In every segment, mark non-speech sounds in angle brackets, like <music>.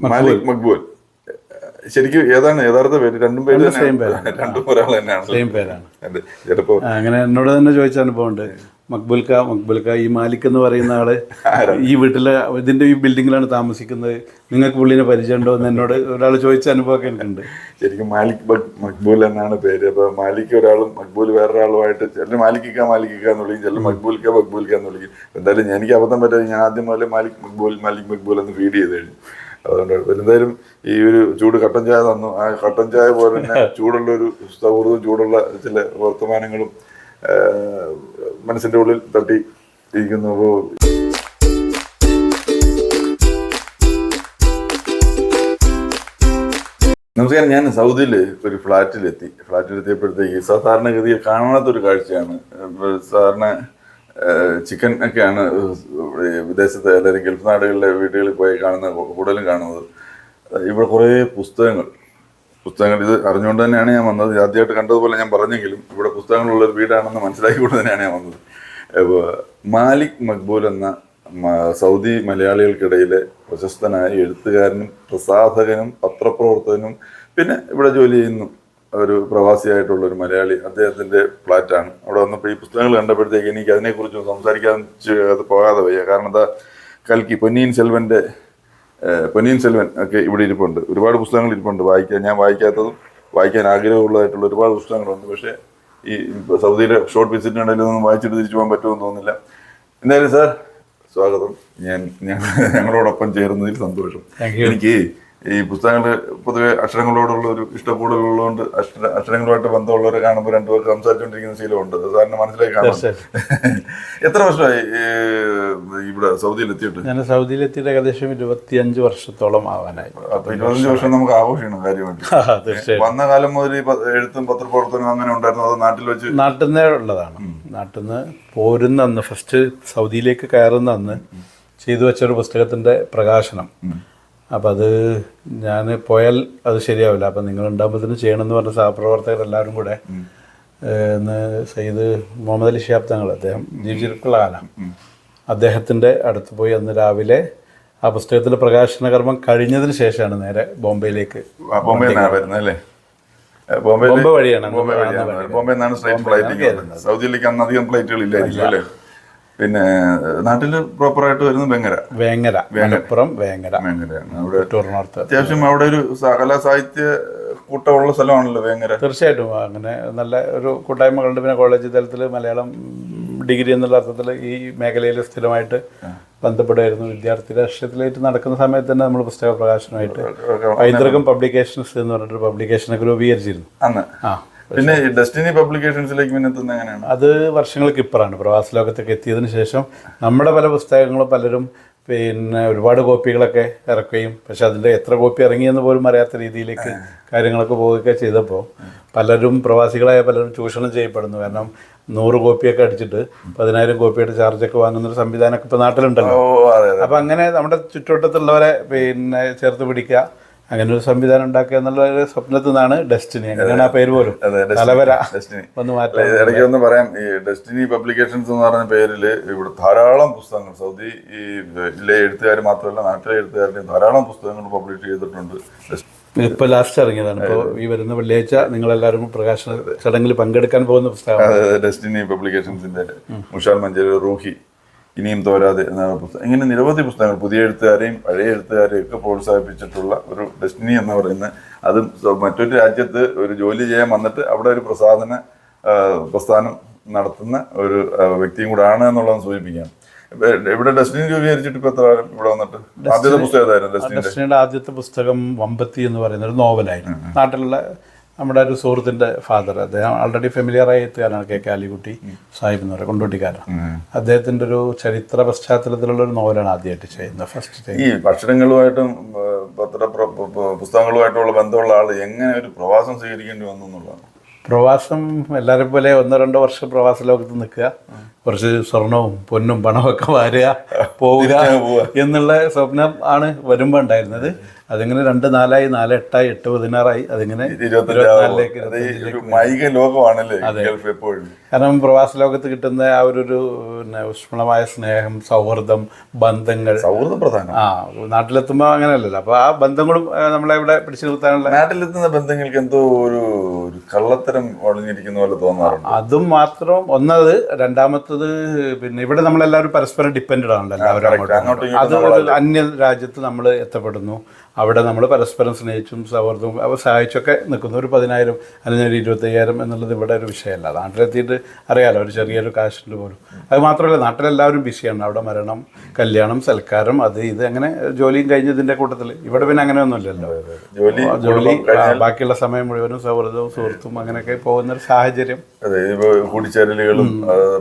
മാലിക് മക്ബൂൽ. ശരിക്കും ഏതാണ് യഥാർത്ഥ പേര്? രണ്ടും പേര് same തന്നെയാണ്. രണ്ടും ഒരാൾ തന്നെയാണ്. സെയിം പേരാണ്. ചിലപ്പോ അങ്ങനെ എന്നോട് തന്നെ ചോദിച്ച അനുഭവമുണ്ട് മക്ബുൽക്ക മക്ബുൽക്ക ഈ മാലിക് എന്ന് പറയുന്ന ആൾ <laughs> ഈ വീട്ടിലെ ഇതിന്റെ ഈ ബിൽഡിങ്ങിലാണ് താമസിക്കുന്നത്. നിങ്ങൾക്ക് പുള്ളിനെ പരിചയമുണ്ടോ എന്ന് എന്നോട് ഒരാൾ ചോദിച്ച അനുഭവമൊക്കെ എനിക്കുണ്ട്. ശരിക്കും മാലിക് മക്- മക്ബൂൽ എന്നാണ് പേര്. അപ്പൊ മാലിക് ഒരാളും മക്ബൂൽ വേറൊരാളുമായിട്ട് ചില മാലിക്കിക്ക മാലിക്കിക്ക എന്ന് വിളിക്കും. ചില മക്ബൂൽക്ക മക്ബൂൽക്ക എന്ന് വിളിക്കും. എന്തായാലും എനിക്ക് അബദ്ധം പറ്റാതെ ഞാൻ ആദ്യം മുതലേ മാലിക് മക്ബൂൽ മാലിക് മക്ബൂൽ എന്ന് ഫീഡ് ചെയ്ത് കഴിഞ്ഞു. അതുകൊണ്ട് എന്തായാലും ഈ ഒരു ചൂട് കട്ടൻ ചായ തന്നു. ആ കട്ടൻ ചായ പോലെ തന്നെ <laughs> ചൂടുള്ള ഒരു സൗഹൃദവും ചൂടുള്ള ചില വർത്തമാനങ്ങളും മനസ്സിന്റെ ഉള്ളിൽ തട്ടി ഇരിക്കുന്നു. അപ്പോൾ നമസ്കാരം. ഞാൻ സൗദിയിൽ ഒരു ഫ്ലാറ്റിലെത്തി. ഫ്ലാറ്റിലെത്തിയപ്പോഴത്തേക്ക് സാധാരണഗതിയിൽ കാണാത്തൊരു കാഴ്ചയാണ്. സാധാരണ ചിക്കൻ ഒക്കെയാണ് വിദേശത്ത് അല്ലെങ്കിൽ ഗൾഫ് നാടുകളിലെ വീടുകളിൽ പോയി കാണുന്ന കൂടുതലും കാണുന്നത്. ഇവിടെ കുറേ പുസ്തകങ്ങൾ. പുസ്തകങ്ങൾ ഇത് അറിഞ്ഞുകൊണ്ട് തന്നെയാണ് ഞാൻ വന്നത്. ആദ്യമായിട്ട് കണ്ടതുപോലെ ഞാൻ പറഞ്ഞെങ്കിലും ഇവിടെ പുസ്തകങ്ങളുള്ള ഒരു വീടാണെന്ന് മനസ്സിലാക്കിക്കൊണ്ട് തന്നെയാണ് ഞാൻ വന്നത്. മാലിക് മക്ബൂൽ എന്ന സൗദി മലയാളികൾക്കിടയിലെ പ്രശസ്തനായ എഴുത്തുകാരനും പ്രസാധകനും പത്രപ്രവർത്തകനും പിന്നെ ഇവിടെ ജോലി ചെയ്യുന്നു. ഒരു പ്രവാസിയായിട്ടുള്ള ഒരു മലയാളി അദ്ദേഹത്തിന്റെ ഫ്ലാറ്റാണ്. അവിടെ വന്നപ്പോൾ ഈ പുസ്തകങ്ങൾ കണ്ടപ്പോഴത്തേക്ക് എനിക്ക് അതിനെക്കുറിച്ച് സംസാരിക്കാൻ അത് പോകാതെ വയ്യ. കാരണം എന്താ കൽക്കി പൊന്നിയിൻ സെൽവന്റെ പൊന്നിയൻ സെൽവൻ ഒക്കെ ഇവിടെ ഇരിപ്പുണ്ട്. ഒരുപാട് പുസ്തകങ്ങൾ ഇരിപ്പുണ്ട്. വായിക്കാൻ ഞാൻ വായിക്കാത്തതും വായിക്കാൻ ആഗ്രഹമുള്ളതായിട്ടുള്ള ഒരുപാട് പുസ്തകങ്ങളുണ്ട്. പക്ഷേ ഈ സൗദിയിലെ ഷോർട്ട് വിസിറ്റിനിടയിൽ ഒന്നും വായിച്ചിട്ട് തിരിച്ചു പോകാൻ പറ്റുമെന്ന് തോന്നുന്നില്ല. എന്തായാലും സാർ സ്വാഗതം. ഞാൻ ഞങ്ങളോടൊപ്പം ചേരുന്നതിൽ സന്തോഷം. എനിക്ക് ഈ പുസ്തകങ്ങൾ പൊതുവെ അക്ഷരങ്ങളോടുള്ള ഒരു ഇഷ്ടക്കൂടുതലുള്ളതുകൊണ്ട് അക്ഷര അക്ഷരങ്ങളുമായിട്ട് ബന്ധമുള്ളവരെ കാണുമ്പോൾ രണ്ടുപേർക്ക് സംസാരിച്ചുകൊണ്ടിരിക്കുന്ന ശീലമുണ്ട്. സാറിന് മനസ്സിലായി കാണാം <laughs> എത്ര വർഷമായി ഇവിടെ സൗദിയിൽ എത്തിയിട്ട് ഞാൻ സൗദിയിലെത്തിയിട്ട് ഏകദേശം ഇരുപത്തിയഞ്ച് വർഷത്തോളം ആവാനായി. അപ്പൊ ഇരുപത്തഞ്ച് വർഷം നമുക്ക് ആഘോഷിക്കണം കാര്യമായിട്ട്. <laughs> വന്ന കാലം മുതൽ ഈ എഴുത്തും പത്രപ്രവർത്തനവും അങ്ങനെ ഉണ്ടായിരുന്നു അത് നാട്ടിൽ വെച്ച്? നാട്ടിൽ നിന്നേ ഉള്ളതാണ്. നാട്ടിൽ നിന്ന് പോരുന്ന അന്ന് ഫസ്റ്റ് സൗദിയിലേക്ക് കയറുന്ന അന്ന് ചെയ്തു വെച്ചൊരു പുസ്തകത്തിന്റെ പ്രകാശനം. അപ്പം അത് ഞാൻ പോയാൽ അത് ശരിയാവില്ല. അപ്പം നിങ്ങൾ ഉണ്ടാകുമ്പോഴത്തേന് ചെയ്യണമെന്ന് പറഞ്ഞ സഹപ്രവർത്തകർ എല്ലാവരും കൂടെ സയ്യിദ് മുഹമ്മദ് അലി ഷിഹാബ് തങ്ങൾ അദ്ദേഹം ജീവിച്ചിട്ടുള്ള കാലം അദ്ദേഹത്തിന്റെ അടുത്ത് പോയി അന്ന് രാവിലെ ആ പുസ്തകത്തിന്റെ പ്രകാശന കർമ്മം കഴിഞ്ഞതിന് ശേഷമാണ് നേരെ ബോംബെയിലേക്ക് ബോംബെ നിന്നാണ് വരുന്നത് അല്ലേ? ബോംബെ ബോംബെ വഴിയാണ്. ബോംബെ വഴിയാണ്. ബോംബെ നിന്നാണ് ഫ്ലൈറ്റ് സൗദിയിലേക്ക് അന്ന് അധികം ഫ്ലൈറ്റുകൾ ഇല്ലായിരിക്കും അല്ലേ? പിന്നെ നാട്ടിൽ പ്രോപ്പറായിട്ട് വരുന്ന വെങ്ങര. വേങ്ങര. മലപ്പുറം വേങ്ങര. വേങ്ങര. അവിടെ ടൂർണോർത്ത് അത്യാവശ്യം അവിടെ ഒരു കലാ സാഹിത്യ കൂട്ടമുള്ള സ്ഥലമാണല്ലോ വേങ്ങര. തീർച്ചയായിട്ടും. അങ്ങനെ നല്ല ഒരു കൂട്ടായ്മകളുണ്ട്. പിന്നെ കോളേജ് തലത്തിൽ മലയാളം ഡിഗ്രി എന്നുള്ള അർത്ഥത്തിൽ ഈ മേഖലയിൽ സ്ഥിരമായിട്ട് ബന്ധപ്പെടുമായിരുന്നു വിദ്യാർത്ഥി രാഷ്ട്രീയത്തിലായിട്ട് നടക്കുന്ന സമയത്ത് തന്നെ നമ്മൾ പുസ്തക പ്രകാശനമായിട്ട് പൈതൃകം പബ്ലിക്കേഷൻസ് എന്ന് പറഞ്ഞിട്ട് പബ്ലിക്കേഷനൊക്കെ രൂപീകരിച്ചിരുന്നു. ആ. പിന്നെ ഡെസ്റ്റിനി പബ്ലിക്കേഷൻസിലേക്ക് പിന്നെ എങ്ങനെയാണ്? അത് വർഷങ്ങൾക്ക് ഇപ്പറാണ്. പ്രവാസ ലോകത്തേക്ക് എത്തിയതിന് ശേഷം നമ്മുടെ പല പുസ്തകങ്ങളും പലരും പിന്നെ ഒരുപാട് കോപ്പികളൊക്കെ ഇറക്കുകയും പക്ഷെ അതിന്റെ എത്ര കോപ്പി ഇറങ്ങിയെന്ന് പോലും അറിയാത്ത രീതിയിലേക്ക് കാര്യങ്ങളൊക്കെ പോവുകയൊക്കെ ചെയ്തപ്പോൾ പലരും പ്രവാസികളായ പലരും ചൂഷണം ചെയ്യപ്പെടുന്നു. കാരണം നൂറ് കോപ്പിയൊക്കെ അടിച്ചിട്ട് പതിനായിരം കോപ്പിയുടെ ചാർജൊക്കെ വാങ്ങുന്നൊരു സംവിധാനമൊക്കെ ഇപ്പോൾ നാട്ടിലുണ്ടല്ലോ. അപ്പോൾ അങ്ങനെ നമ്മുടെ ചുറ്റുവട്ടത്തുള്ളവരെ പിന്നെ ചേർത്ത് പിടിക്കുക അങ്ങനെ ഒരു സംവിധാനം ഉണ്ടാക്കുക എന്നുള്ള ഒരു സ്വപ്നത്തിൽ നിന്നാണ് ഡെസ്റ്റിനി അങ്ങനെയാണ് ആ പേര് പോലും. തലവര. ഡെസ്റ്റിനി ഒന്ന് മാറ്റാം ഇടയ്ക്ക് ഒന്ന് പറയാം. ഈ ഡെസ്റ്റിനി പബ്ലിക്കേഷൻസ് എന്ന് പറഞ്ഞ പേരിൽ ഇവിടെ ധാരാളം പുസ്തകങ്ങൾ സൗദി ഈ ജില്ലയിലെ എഴുത്തുകാർ മാത്രമല്ല നാട്ടിലെ എഴുത്തുകാരുടെ ധാരാളം പുസ്തകങ്ങൾ പബ്ലിഷ് ചെയ്തിട്ടുണ്ട്. ഇപ്പൊ ലാസ്റ്റ് ഇറങ്ങിയതാണ്. ഇപ്പോൾ ഈ വരുന്ന വെള്ളിയാഴ്ച നിങ്ങളെല്ലാവരും പ്രകാശന ചടങ്ങിൽ പങ്കെടുക്കാൻ പോകുന്ന പുസ്തകം ഡെസ്റ്റിനി പബ്ലിക്കേഷൻസിന്റെ മുഷാൽ മഞ്ചേരി റൂഹി. ഇനിയും തോരാതെ എന്ന പുസ്തകം. ഇങ്ങനെ നിരവധി പുസ്തകങ്ങൾ പുതിയ എഴുത്തുകാരെയും പഴയ എഴുത്തുകാരെയും ഒക്കെ പ്രോത്സാഹിപ്പിച്ചിട്ടുള്ള ഒരു ഡെസ്റ്റിനി എന്ന് പറയുന്ന അതും മറ്റൊരു രാജ്യത്ത് ഒരു ജോലി ചെയ്യാൻ വന്നിട്ട് അവിടെ ഒരു പ്രസാധന പ്രസ്ഥാനം നടത്തുന്ന ഒരു വ്യക്തിയും കൂടെ ആണ് എന്നുള്ളത് സൂചിപ്പിക്കാം ഇവിടെ ഡെസ്റ്റിനി രൂപീകരിച്ചിട്ട് ഇപ്പൊ എത്ര കാലം ഇവിടെ വന്നിട്ട്? ആദ്യത്തെ പുസ്തകം ഡെസ്റ്റിനിയുടെ? ആദ്യത്തെ പുസ്തകം വമ്പത്തി എന്ന് പറയുന്ന ഒരു നോവലായിരുന്നു. നാട്ടിലുള്ള നമ്മുടെ ഒരു സുഹൃത്തിന്റെ ഫാദർ അദ്ദേഹം ആൾറെഡി ഫെമിലിയറായ എത്തുകാരാണ് കെ കെ അലിക്കുട്ടി സാഹിബ് എന്ന് പറയുന്നത് കൊണ്ടോട്ടിക്കാരൻ. അദ്ദേഹത്തിന്റെ ഒരു ചരിത്ര പശ്ചാത്തലത്തിലുള്ള ഒരു നോവലാണ് ആദ്യമായിട്ട് ചെയ്യുന്നത് ഫസ്റ്റ് ഈ ഭക്ഷണങ്ങളുമായിട്ടും പത്ര പുസ്തകങ്ങളുമായിട്ടുള്ള ബന്ധമുള്ള ആൾ എങ്ങനെ ഒരു പ്രവാസം സ്വീകരിക്കേണ്ടി വന്നു എന്നുള്ളതാണ്? പ്രവാസം എല്ലാവരും പോലെ ഒന്നോ രണ്ടോ വർഷം പ്രവാസ ലോകത്ത് നിൽക്കുക. കുറച്ച് സ്വർണവും പൊന്നും പണമൊക്കെ വാരുക <laughs> പോവുക എന്നുള്ള സ്വപ്നം ആണ് വരുമ്പോൾ ഉണ്ടായിരുന്നത്. അതിങ്ങനെ രണ്ട് നാലായി നാല് എട്ടായി എട്ട് പതിനാറായി അതിങ്ങനെ ഇരുപത്തിനാലിലേക്ക് ലോകമാണല്ലേ കാരണം പ്രവാസ ലോകത്ത് കിട്ടുന്ന ആ ഒരു ഊഷ്മളമായ സ്നേഹം സൗഹൃദം ബന്ധങ്ങൾ. സൗഹൃദം പ്രധാനം. ആ നാട്ടിലെത്തുമ്പോൾ അങ്ങനെയല്ലല്ലോ. അപ്പോൾ ആ ബന്ധങ്ങളും നമ്മളെ ഇവിടെ പിടിച്ചു നിർത്താനുള്ള നാട്ടിലെത്തുന്ന ബന്ധങ്ങൾക്ക് എന്തോ ഒരു കള്ളത്തരം ഒളിഞ്ഞിരിക്കുന്ന പോലെ തോന്നാറുണ്ട്. അതും മാത്രം ഒന്നത് രണ്ടാമത്തത് പിന്നെ ഇവിടെ നമ്മളെല്ലാവരും പരസ്പരം ഡിപ്പെൻഡ് ആണല്ലോ എല്ലാവരും അങ്ങോട്ട്. അത് അന്യ രാജ്യത്ത് നമ്മൾ എത്തപ്പെടുന്നു. അവിടെ നമ്മൾ പരസ്പരം സ്നേഹിച്ചും സൗഹൃദവും അവ സഹായിച്ചൊക്കെ നിൽക്കുന്ന ഒരു പതിനായിരം അല്ലെങ്കിൽ ഒരു ഇരുപത്തയ്യായിരം എന്നുള്ളത് ഇവിടെ ഒരു വിഷയമല്ല. നാട്ടിലെത്തിയിട്ട് അറിയാലോ ഒരു ചെറിയൊരു കാശിന്റെ പോലും. അത് മാത്രമല്ല നാട്ടിലെല്ലാവരും ബിസിയാണ്. അവിടെ മരണം കല്യാണം സൽക്കാരം അത് ഇത് അങ്ങനെ ജോലിയും കഴിഞ്ഞതിന്റെ കൂട്ടത്തിൽ. ഇവിടെ പിന്നെ അങ്ങനെ അങ്ങനെയൊന്നുമില്ലല്ലോ ജോലി ജോലി ബാക്കിയുള്ള സമയം മുഴുവനും സൗഹൃദവും സുഹൃത്തും അങ്ങനെയൊക്കെ പോകുന്ന ഒരു സാഹചര്യം. അതെ ഇപ്പൊ കൂടിച്ചേരലുകളും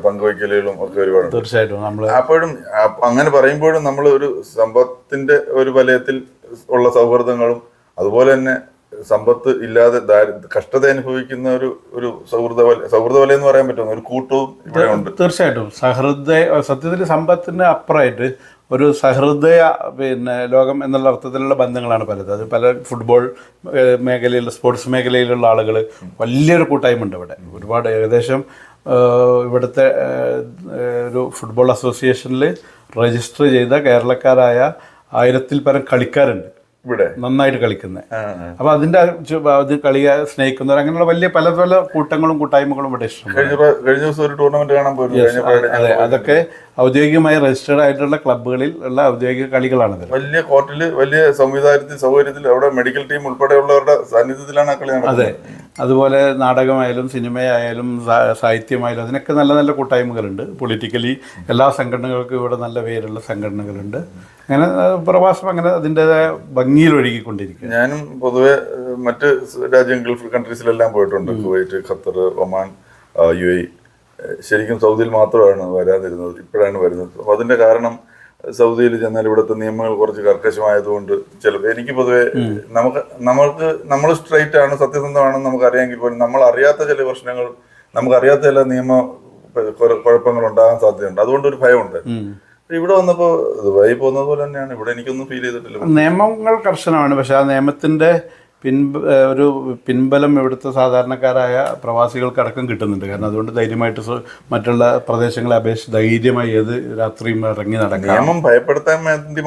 പങ്കുവയ്ക്കലുകളും ഒക്കെ ഒരുപാട് തീർച്ചയായിട്ടും നമ്മൾ അപ്പോഴും അപ്പ- അങ്ങനെ പറയുമ്പോഴും നമ്മൾ ഒരു സമ്പത്തിന്റെ ഒരു വലയത്തിൽ ഉള്ള സൗഹൃദങ്ങളും അതുപോലെ തന്നെ സമ്പത്ത് ഇല്ലാതെ കഷ്ടത അനുഭവിക്കുന്ന ഒരു ഒരു സൗഹൃദ സൗഹൃദ വലയെന്ന് എന്ന് പറയാൻ പറ്റുമോ? ഒരു കൂട്ടവും ഇവിടെ ഉണ്ട്. തീർച്ചയായിട്ടും. സഹൃദയ സത്യത്തിൽ സമ്പത്തിന് അപ്പുറമായിട്ട് ഒരു സഹൃദയ പിന്നെ ലോകം എന്നുള്ള അർത്ഥത്തിലുള്ള ബന്ധങ്ങളാണ് പലത്. അത് പല ഫുട്ബോൾ മേഖലയിൽ സ്പോർട്സ് മേഖലയിലുള്ള ആളുകൾ വലിയൊരു കൂട്ടായ്മ ഉണ്ട് ഇവിടെ ഒരുപാട് ഏകദേശം ഇവിടുത്തെ ഒരു ഫുട്ബോൾ അസോസിയേഷനിൽ രജിസ്റ്റർ ചെയ്ത കേരളക്കാരായ ആയിരത്തിൽ പരം കളിക്കാരുണ്ട്. ഇവിടെ. നന്നായിട്ട് കളിക്കുന്നത് അപ്പൊ അതിന്റെ അത് കളിയെ സ്നേഹിക്കുന്നവർ അങ്ങനെയുള്ള വലിയ പല പല കൂട്ടങ്ങളും കൂട്ടായ്മകളും ഇവിടെ ഇഷ്ടം കഴിഞ്ഞ ദിവസം ഒരു ടൂർണമെന്റ് കാണാൻ പോയിരുന്നു. അതെ അതൊക്കെ ഔദ്യോഗികമായി രജിസ്റ്റേർഡ് ആയിട്ടുള്ള ക്ലബ്ബുകളിൽ ഉള്ള ഔദ്യോഗിക കളികളാണത്. വലിയ കോർട്ടിൽ വലിയ സംവിധാനത്തിൽ സൗകര്യത്തിൽ അവിടെ മെഡിക്കൽ ടീം ഉൾപ്പെടെയുള്ളവരുടെ സാന്നിധ്യത്തിലാണ് ആ കളി നടക്കുന്നത്. അതുപോലെ നാടകമായാലും സിനിമയായാലും സാഹിത്യമായാലും അതിനൊക്കെ നല്ല നല്ല കൂട്ടായ്മകളുണ്ട്. പൊളിറ്റിക്കലി എല്ലാ സംഘടനകൾക്കും ഇവിടെ നല്ല പേരുള്ള സംഘടനകളുണ്ട്. അങ്ങനെ പ്രവാസം അങ്ങനെ അതിന്റെതായ ഭംഗിയിൽ ഒഴുകിക്കൊണ്ടിരിക്കും ഞാനും പൊതുവെ മറ്റ് രാജ്യം ഗൾഫ് കൺട്രീസിലെല്ലാം പോയിട്ടുണ്ട്. Kuwait Qatar Oman U A ശരിക്കും സൗദിയിൽ മാത്രമാണ് വരാതിരുന്നത്. ഇപ്പോഴാണ് വരുന്നത്. അപ്പോൾ അതിന്റെ കാരണം സൗദിയിൽ ചെന്നാൽ ഇവിടുത്തെ നിയമങ്ങൾ കുറച്ച് കർക്കശമായതുകൊണ്ട് ചിലപ്പോൾ എനിക്ക് പൊതുവെ നമുക്ക് നമ്മൾക്ക് നമ്മൾ സ്ട്രൈറ്റ് ആണ് സത്യസന്ധമാണെന്ന് നമുക്ക് അറിയാമെങ്കിൽ പോലും നമ്മൾ അറിയാത്ത ചില പ്രശ്നങ്ങൾ നമുക്കറിയാത്ത ചില നിയമ കുഴപ്പങ്ങൾ ഉണ്ടാകാൻ സാധ്യതയുണ്ട്. അതുകൊണ്ട് ഒരു ഭയമുണ്ട്. ഇവിടെ വന്നപ്പോൾ ദുബായി പോകുന്നത് പോലെ തന്നെയാണ്. ഇവിടെ എനിക്കൊന്നും ഫീൽ ചെയ്തിട്ടില്ല. നിയമങ്ങൾ കർശനമാണ്. പക്ഷെ ആ നിയമത്തിന്റെ പിൻ ഒരു പിൻബലം ഇവിടുത്തെ സാധാരണക്കാരായ പ്രവാസികൾക്കടക്കം കിട്ടുന്നുണ്ട്. കാരണം അതുകൊണ്ട് ധൈര്യമായിട്ട് മറ്റുള്ള പ്രദേശങ്ങളെ അപേക്ഷിച്ച് ധൈര്യമായി ഏത് രാത്രിയും ഇറങ്ങി നടക്കാം. നിയമം ഭയപ്പെടുത്താൻ വേണ്ടി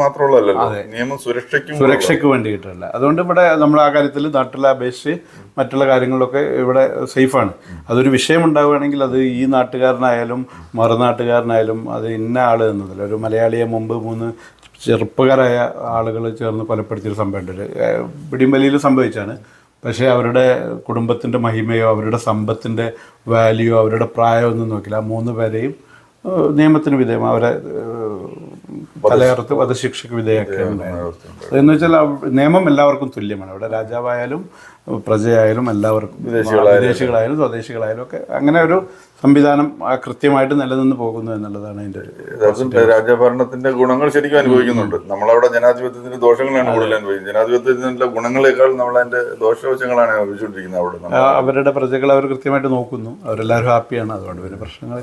നിയമം സുരക്ഷയ്ക്കും സുരക്ഷയ്ക്ക് വേണ്ടിയിട്ടല്ല അതുകൊണ്ട് ഇവിടെ നമ്മൾ ആ കാര്യത്തിൽ നാട്ടിലെ അപേക്ഷിച്ച് മറ്റുള്ള കാര്യങ്ങളിലൊക്കെ ഇവിടെ സേഫാണ്. അതൊരു വിഷയം ഉണ്ടാവുകയാണെങ്കിൽ അത് ഈ നാട്ടുകാരനായാലും മറുനാട്ടുകാരനായാലും അത് ഇന്ന ആൾ എന്നതല്ല ഒരു മലയാളിയെ മുമ്പ് മൂന്ന് ചെറുപ്പക്കാരായ ആളുകൾ ചേർന്ന് കൊലപ്പെടുത്തിയൊരു സംഭവമുണ്ട് പിടിമലിയിൽ സംഭവിച്ചാണ്. പക്ഷേ അവരുടെ കുടുംബത്തിന്റെ മഹിമയോ അവരുടെ സമ്പത്തിന്റെ വാല്യൂ അവരുടെ പ്രായമോ ഒന്നും നോക്കില്ല. ആ മൂന്ന് പേരെയും നിയമത്തിന് വിധേയം അവരെ തലയർത്ത് വധശിക്ഷയ്ക്ക് വിധേയമാക്കുകയാണ് എന്ന് വെച്ചാൽ നിയമം എല്ലാവർക്കും തുല്യമാണ്. അവിടെ രാജാവായാലും പ്രജയായാലും എല്ലാവർക്കും വിദേശികളായാലും. സ്വദേശികളായാലും ഒക്കെ അങ്ങനെ ഒരു സംവിധാനം കൃത്യമായിട്ട് നിലനിന്ന് പോകുന്നു എന്നുള്ളതാണ് അതിന്റെ രാജ്യഭരണത്തിന്റെ രാജഭരണത്തിന്റെ ഗുണങ്ങൾ ശരിക്കും അനുഭവിക്കുന്നുണ്ട്. നമ്മളവിടെ ജനാധിപത്യത്തിന്റെ ദോഷങ്ങളാണ് കൂടുതൽ അനുഭവിക്കുന്നത്. ജനാധിപത്യത്തിന്റെ ഗുണങ്ങളെക്കാൾ നമ്മൾ അതിന്റെ ദോഷവശങ്ങളാണ് അനുഭവിച്ചുകൊണ്ടിരിക്കുന്നത് അവിടെ അവരുടെ പ്രജകൾ അവർ കൃത്യമായിട്ട് നോക്കുന്നു. അവരെല്ലാവരും ഹാപ്പിയാണ്. അതുകൊണ്ട് പിന്നെ പ്രശ്നങ്ങൾ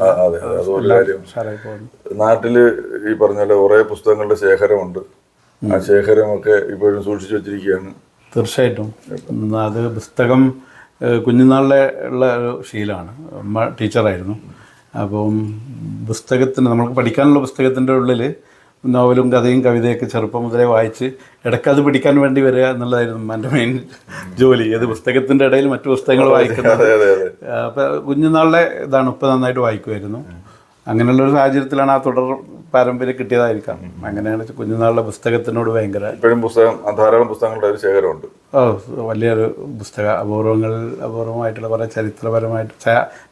നാട്ടിൽ ഈ പറഞ്ഞ പോലെ കുറെ പുസ്തകങ്ങളുടെ ശേഖരമുണ്ട്. ആ ശേഖരമൊക്കെ ഇപ്പോഴും സൂക്ഷിച്ചു വെച്ചിരിക്കുകയാണ്. തീർച്ചയായിട്ടും. അത് പുസ്തകം കുഞ്ഞുനാളിലെ ഉള്ള ഒരു ശീലമാണ്. അമ്മ ടീച്ചറായിരുന്നു. അപ്പം പുസ്തകത്തിന് നമ്മൾക്ക് പഠിക്കാനുള്ള പുസ്തകത്തിന്റെ ഉള്ളിൽ നോവലും കഥയും കവിതയൊക്കെ ചെറുപ്പം മുതലേ വായിച്ച് ഇടയ്ക്ക് അത് പിടിക്കാൻ വേണ്ടി വരിക എന്നുള്ളതായിരുന്നു എന്റെ മെയിൻ ജോലി. ഏത് പുസ്തകത്തിന്റെ ഇടയിൽ മറ്റു പുസ്തകങ്ങൾ വായിക്കുന്നത്. അതെ അതെ അതെ. അപ്പോൾ കുഞ്ഞുനാളിലെ ഇതാണ് ഉപ്പ് നന്നായിട്ട് വായിക്കുമായിരുന്നു. അങ്ങനെയുള്ളൊരു സാഹചര്യത്തിലാണ് ആ തുടർ പാരമ്പര്യം കിട്ടിയതായിരിക്കാം. അങ്ങനെയാണ് കുഞ്ഞുനാളിലെ പുസ്തകത്തിനോട് ഭയങ്കര ഇപ്പോഴും പുസ്തകം ധാരാളം പുസ്തകങ്ങളുടെ ഒരു ശേഖരമുണ്ട്. ഓ വലിയൊരു പുസ്തക അപൂർവങ്ങൾ അപൂർവമായിട്ടുള്ള കുറേ ചരിത്രപരമായിട്ട്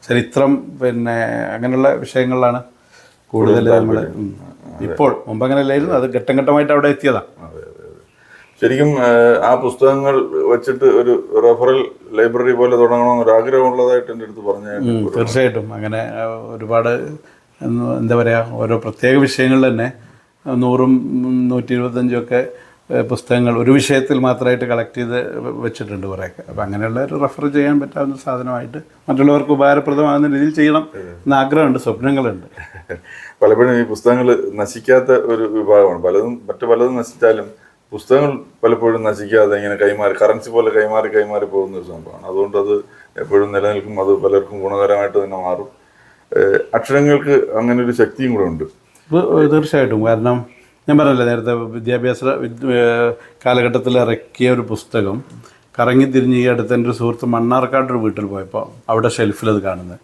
ചരിത്രം പിന്നെ അങ്ങനെയുള്ള വിഷയങ്ങളിലാണ് കൂടുതൽ നമ്മൾ ഇപ്പോൾ മുമ്പ് അങ്ങനെ അല്ലായിരുന്നു അത് ഘട്ടം ഘട്ടമായിട്ട് അവിടെ എത്തിയതാണ് ശരിക്കും ആ, പുസ്തകങ്ങൾ വെച്ചിട്ട് ഒരു റെഫറൽ ലൈബ്രറി പോലെ തുടങ്ങണമെന്ന് ഒരു ആഗ്രഹമുള്ളതായിട്ട് എന്റെ അടുത്ത് പറഞ്ഞു തീർച്ചയായിട്ടും. അങ്ങനെ ഒരുപാട് എന്താ പറയുക ഓരോ പ്രത്യേക വിഷയങ്ങളിൽ തന്നെ നൂറും നൂറ്റി ഇരുപത്തഞ്ചും ഒക്കെ പുസ്തകങ്ങൾ ഒരു വിഷയത്തിൽ മാത്രമായിട്ട് കളക്ട് ചെയ്ത് വെച്ചിട്ടുണ്ട് കുറേയൊക്കെ. അപ്പം അങ്ങനെയുള്ള ഒരു റെഫർ ചെയ്യാൻ പറ്റാവുന്ന സാധനമായിട്ട് മറ്റുള്ളവർക്ക് ഉപകാരപ്രദമാകുന്ന രീതിയിൽ ചെയ്യണം എന്ന ആഗ്രഹമുണ്ട് സ്വപ്നങ്ങളുണ്ട്. <laughs> പലപ്പോഴും ഈ പുസ്തകങ്ങൾ നശിക്കാത്ത ഒരു വിഭാഗമാണ്. പലതും മറ്റു പലതും നശിച്ചാലും പുസ്തകങ്ങൾ പലപ്പോഴും നശിക്കാതെ ഇങ്ങനെ കൈമാറി കറൻസി പോലെ കൈമാറി കൈമാറി പോകുന്ന ഒരു സംഭവമാണ്. അതുകൊണ്ട് അത് എപ്പോഴും നിലനിൽക്കും അത് പലർക്കും ഗുണകരമായിട്ട് തന്നെ മാറും. അക്ഷരങ്ങൾക്ക് അങ്ങനെ ഒരു ശക്തിയും കൂടെ ഉണ്ട്. തീർച്ചയായിട്ടും. കാരണം ഞാൻ പറഞ്ഞല്ലോ നേരത്തെ വിദ്യാഭ്യാസ കാലഘട്ടത്തിൽ ഇറക്കിയ ഒരു പുസ്തകം കറങ്ങി തിരിഞ്ഞ് ഈ അടുത്ത് എന്റെ ഒരു സുഹൃത്ത് മണ്ണാർക്കാട് ഒരു വീട്ടിൽ പോയപ്പോൾ അവിടെ ഷെൽഫിൽ അത് കാണുന്നത്.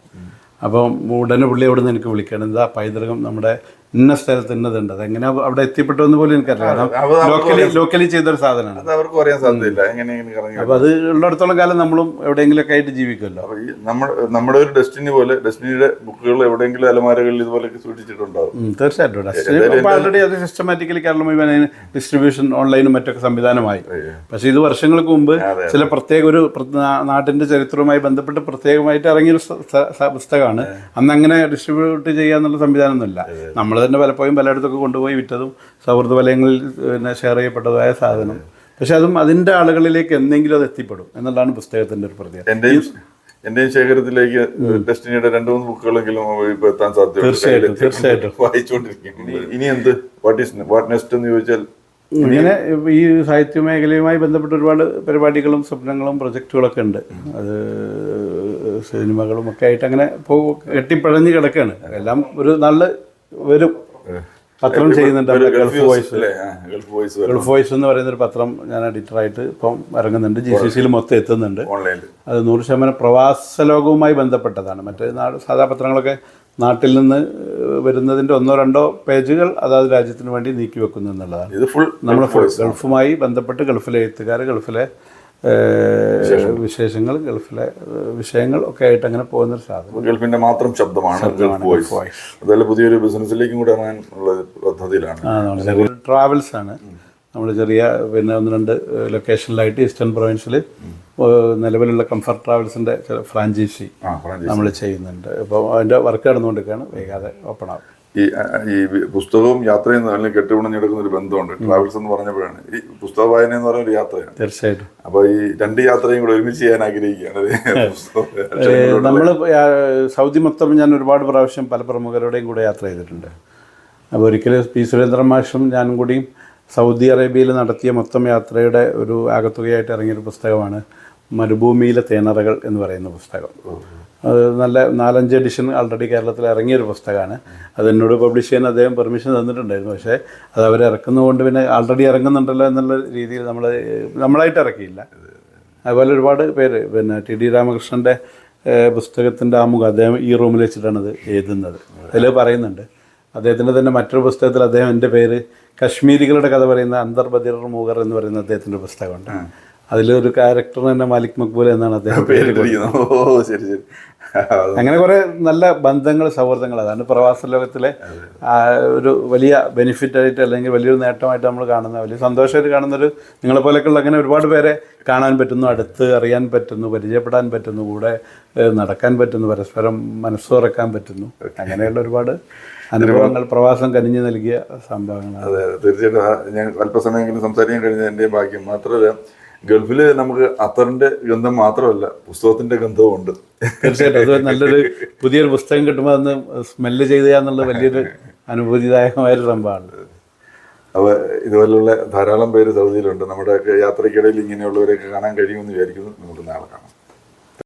അപ്പം ഉടനെ പുള്ളി അവിടെ നിന്ന് എനിക്ക് വിളിക്കണം എന്താ പൈതൃകം നമ്മുടെ ഇന്ന സ്ഥലത്ത് ഇന്നതുണ്ട്. അതെങ്ങനെ അവിടെ എത്തിപ്പെട്ടു എന്ന് പോലും എനിക്കറിയാം കാരണം ലോക്കലി ലോക്കലി ചെയ്തൊരു സാധനമാണ്. അത് അവർക്ക് പറയാൻ സാധ്യതയില്ല. എങ്ങനെ കറങ്ങി അപ്പോൾ അത് ഉള്ളിടത്തോളം കാലം നമ്മളും എവിടെയെങ്കിലും ഒക്കെ ആയിട്ട് ജീവിക്കുമല്ലോ. അപ്പൊ ഈ നമ്മുടെ നമ്മുടെ ഒരു ഡെസ്റ്റിനി പോലെ ഡെസ്റ്റിനിയുടെ ബുക്കുകൾ എവിടെയെങ്കിലും അലമാരകളിൽ ഇതുപോലെ സൂക്ഷിച്ചിട്ടുണ്ടാവും. ഉം, തീർച്ചയായിട്ടും. ഇപ്പോൾ ആൾറെഡി അത് സിസ്റ്റമാറ്റിക്കലി കേരളം മുഴുവൻ അതിന് ഡിസ്ട്രിബ്യൂഷൻ ഓൺലൈനും മറ്റൊക്കെ സംവിധാനമായി. പക്ഷെ ഇത് വർഷങ്ങൾക്ക് മുമ്പ് ചില പ്രത്യേക ഒരു പ്ര- നാ- നാട്ടിന്റെ ചരിത്രവുമായി ബന്ധപ്പെട്ട് പ്രത്യേകമായിട്ട് ഇറങ്ങിയൊരു സ- സ- സ- പുസ്തകമാണ്. അന്ന് അങ്ങനെ ഡിസ്ട്രിബ്യൂട്ട് ചെയ്യാന്നുള്ള സംവിധാനമൊന്നുമില്ല. നമ്മൾ തന്നെ പലപ്പോഴും പലയിടത്തൊക്കെ കൊണ്ടുപോയി വിറ്റതും സൗഹൃദ വലയങ്ങളിൽ പിന്നെ ഷെയർ ചെയ്യപ്പെട്ടതായ സാധനം. പക്ഷെ അതും അതിന്റെ ആളുകളിലേക്ക് എന്തെങ്കിലും അത് എത്തിപ്പെടും എന്നുള്ളതാണ് പുസ്തകത്തിന്റെ ഒരു പ്രത്യേകത. എന്റെയും ശേഖരത്തിലേക്ക് ഡെസ്റ്റിനിയുടെ രണ്ടു മൂന്ന് ബുക്കുകളെങ്കിലും എത്താൻ സാധ്യത തീർച്ചയായിട്ടും, തീർച്ചയായിട്ടും. വായിച്ചുകൊണ്ടിരിക്കും ഇനി എന്ത്? വാട്ട് ഈസ് വാട്ട് നെക്സ്റ്റ് എന്ന് ചോദിച്ചാൽ ഇങ്ങനെ ഈ സാഹിത്യ മേഖലയുമായി ബന്ധപ്പെട്ട ഒരുപാട് പരിപാടികളും സ്വപ്നങ്ങളും പ്രൊജക്റ്റുകളൊക്കെ ഉണ്ട്. അത് സിനിമകളും ഒക്കെ ആയിട്ട് അങ്ങനെ പോ കെട്ടിപ്പഴഞ്ഞ് കിടക്കുകയാണ്. എല്ലാം ഒരു നല്ല വരും. പത്രം ചെയ്യുന്നുണ്ട് Gulf voice. Gulf voice Gulf voice എന്ന് പറയുന്ന ഒരു പത്രം ഞാൻ എഡിറ്ററായിട്ട് ഇപ്പം ഇറങ്ങുന്നുണ്ട്. ജി സി സിയിൽ മൊത്തം എത്തുന്നുണ്ട്. അത് നൂറ് ശതമാനം പ്രവാസ ലോകവുമായി ബന്ധപ്പെട്ടതാണ്. മറ്റേ നാട് സാധാ പത്രങ്ങളൊക്കെ നാട്ടിൽ നിന്ന് വരുന്നതിന്റെ ഒന്നോ രണ്ടോ പേജുകൾ അതാത് രാജ്യത്തിന് വേണ്ടി നീക്കി വെക്കുന്നു എന്നുള്ളതാണ്. ഇത് ഫുൾ നമ്മൾ ഫുൾ ഗൾഫുമായി ബന്ധപ്പെട്ട് ഗൾഫിലെ എഴുത്തുകാർ ഗൾഫിലെ വിശേഷങ്ങൾ. ഗൾഫിലെ വിഷയങ്ങൾ ഒക്കെ ആയിട്ട് അങ്ങനെ പോകുന്ന ഒരു സാധനം. ഗൾഫിന്റെ മാത്രം ശബ്ദമാണ് ഗൾഫ് വോയിസ്. അതുപോലെ പുതിയൊരു ബിസിനസ്സിലേക്കും കൂടെ ഇറങ്ങാൻ ഉള്ള പദ്ധതിയിലാണ്. ട്രാവൽസ് ആണ്. നമ്മൾ ചെറിയ പിന്നെ ഒന്ന് രണ്ട് ലൊക്കേഷനിലായിട്ട് ഈസ്റ്റേൺ പ്രൊവിൻസിൽ നിലവിലുള്ള കംഫർട്ട് ട്രാവൽസിന്റെ ഫ്രാഞ്ചൈസി നമ്മൾ ചെയ്യുന്നുണ്ട്. അപ്പോൾ അതിന്റെ വർക്ക് നടന്നുകൊണ്ടിരിക്കുകയാണ്. വൈകാതെ ഓപ്പൺ ആവും. ഈ ഈ പുസ്തകവും യാത്രയും തമ്മിൽ കെട്ടുപിണഞ്ഞെടുക്കുന്ന ഒരു ബന്ധമുണ്ട് ട്രാവൽസ് എന്ന് പറഞ്ഞപ്പോഴാണ്. ഈ പുസ്തക വായന എന്ന് പറഞ്ഞ ഒരു യാത്രയാണ്. തീർച്ചയായിട്ടും. തീർച്ചയായിട്ടും അപ്പൊ ഈ രണ്ട് യാത്രയും കൂടെ ഒരുമിച്ച് ചെയ്യാൻ ആഗ്രഹിക്കുകയാണ്. നമ്മൾ സൗദി മൊത്തം ഞാൻ ഒരുപാട് പ്രാവശ്യം പല പ്രമുഖരുടെയും കൂടെ യാത്ര ചെയ്തിട്ടുണ്ട്. അപ്പോൾ ഒരിക്കലും പി സുരേന്ദ്രൻ മാഷും ഞാനും കൂടിയും സൗദി അറേബ്യയിൽ നടത്തിയ മൊത്തം യാത്രയുടെ ഒരു ആകത്തുകയായിട്ട് ഇറങ്ങിയൊരു പുസ്തകമാണ് മരുഭൂമിയിലെ തേനറകൾ എന്ന് പറയുന്ന പുസ്തകം. അത് നല്ല നാലഞ്ച് എഡിഷൻ ആൾറെഡി കേരളത്തിൽ ഇറങ്ങിയൊരു പുസ്തകമാണ്. അത് എന്നോട് പബ്ലിഷ് ചെയ്യാൻ അദ്ദേഹം പെർമിഷൻ തന്നിട്ടുണ്ടായിരുന്നു. പക്ഷേ അത് അവർ ഇറക്കുന്നതുകൊണ്ട് പിന്നെ ആൾറെഡി ഇറങ്ങുന്നുണ്ടല്ലോ എന്നുള്ള രീതിയിൽ നമ്മൾ നമ്മളായിട്ട് ഇറക്കിയില്ല. അതുപോലെ ഒരുപാട് പേര് പിന്നെ ടി ഡി രാമകൃഷ്ണന്റെ പുസ്തകത്തിന്റെ ആമുഖം അദ്ദേഹം ഈ റൂമിൽ വെച്ചിട്ടാണ് അത് എഴുതുന്നത്. അതിൽ പറയുന്നുണ്ട് അദ്ദേഹത്തിന്റെ തന്നെ മറ്റൊരു പുസ്തകത്തിൽ അദ്ദേഹം എന്റെ പേര് കശ്മീരികളുടെ കഥ പറയുന്ന അന്തർബദിർ മൂഗർ എന്ന് പറയുന്ന അദ്ദേഹത്തിന്റെ പുസ്തകമുണ്ട്. അതിലൊരു ക്യാരക്ടർ തന്നെ മാലിക് മക്ബൂൽ എന്നാണ് അദ്ദേഹം പേര് ഓ ശരി ശരി. അങ്ങനെ കുറെ നല്ല ബന്ധങ്ങൾ സൗഹൃദങ്ങൾ. അതാണ് പ്രവാസ ലോകത്തിലെ ഒരു വലിയ ബെനിഫിറ്റ് ആയിട്ട് അല്ലെങ്കിൽ വലിയൊരു നേട്ടമായിട്ട് നമ്മൾ കാണുന്ന വലിയ സന്തോഷമായിട്ട് കാണുന്നൊരു നിങ്ങളെ പോലെയൊക്കെയുള്ള അങ്ങനെ ഒരുപാട് പേരെ കാണാൻ പറ്റുന്നു അടുത്ത് അറിയാൻ പറ്റുന്നു പരിചയപ്പെടാൻ പറ്റുന്നു കൂടെ നടക്കാൻ പറ്റുന്നു പരസ്പരം മനസ്സ് തുറക്കാൻ പറ്റുന്നു. അങ്ങനെയുള്ള ഒരുപാട് അനുഭവങ്ങൾ പ്രവാസം കനിഞ്ഞു നൽകിയ സംഭവങ്ങളാണ്. അതെ തീർച്ചയായിട്ടും ഞാൻ അല്പസമയമെങ്കിലും സംസാരിക്കാൻ കഴിഞ്ഞ എന്റെ ഭാഗ്യം മാത്രമല്ല ഗൾഫിൽ നമുക്ക് അത്തറിന്റെ ഗന്ധം മാത്രമല്ല പുസ്തകത്തിന്റെ ഗന്ധവും ഉണ്ട് തീർച്ചയായിട്ടും. അത് നല്ലൊരു പുതിയൊരു പുസ്തകം കിട്ടുമ്പോൾ അന്ന് സ്മെല്ല് ചെയ്യുക എന്നുള്ളത് വലിയൊരു അനുഭൂതിദായകമായൊരു സംഭവമാണ്. അപ്പോൾ ഇതുപോലുള്ള ധാരാളം പേര് സൗദിയിലുണ്ട്. നമ്മുടെ യാത്രയ്ക്കിടയിൽ ഇങ്ങനെയുള്ളവരെയൊക്കെ കാണാൻ കഴിയുമെന്ന് വിചാരിക്കുന്നു. നമുക്ക് നാളെ കാണാം.